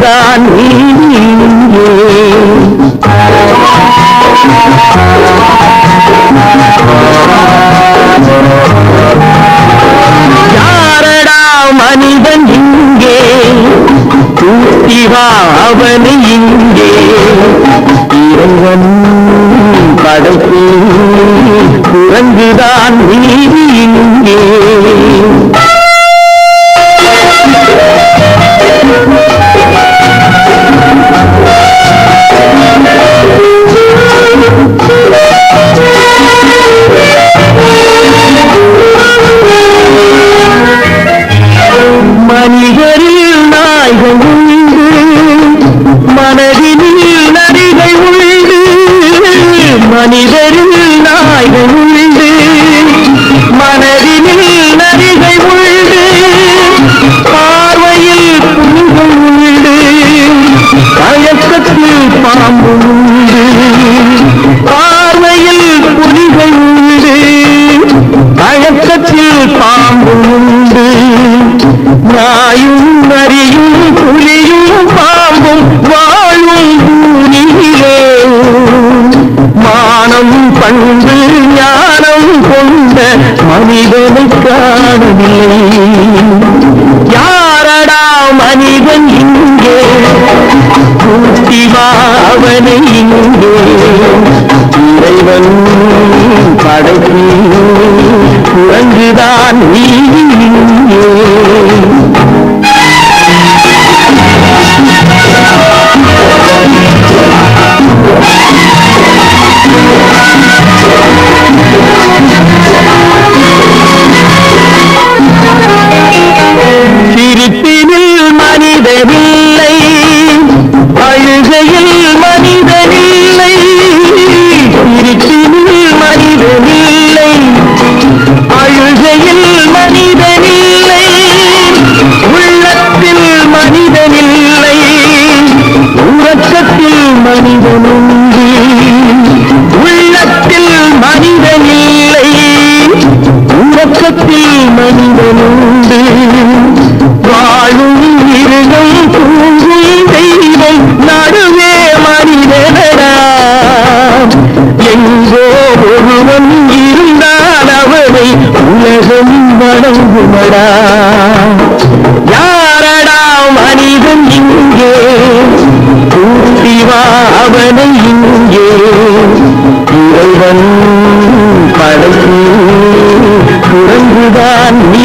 தான் யாரடா மனிதன் இங்கே? தூத்திவா அவனை இங்கே. இறைவன் படைப்பு குரங்குதான் நீ மனிதரில் நாய்கள் உண்டு மனதினில் நரிகை உண்டு பார்வையில் புலிகள் உண்டு பழக்கத்தில் பாம்பு உண்டு பார்வையில் புலிகள் உண்டு பழக்கத்தில் பாம்பு உண்டு நாயும் அவனை காணவில்லை. யாரடா மனிதன் இங்கே? கூட்டி அவனை இங்கே. இறைவன் படைப்பு குரங்குதான் நீ இங்கே. vi மிருகம் தூங்கும் தெய்வம் நடுவே மனிதனடா. எங்கோ ஒருவன் இருந்தால் அவனை உலகம் வணங்குமடா. யாரடா மனிதன் இங்கே? கூட்டிவா அவனை இங்கே. இறைவன் படைப்பு குரங்குதான் நீ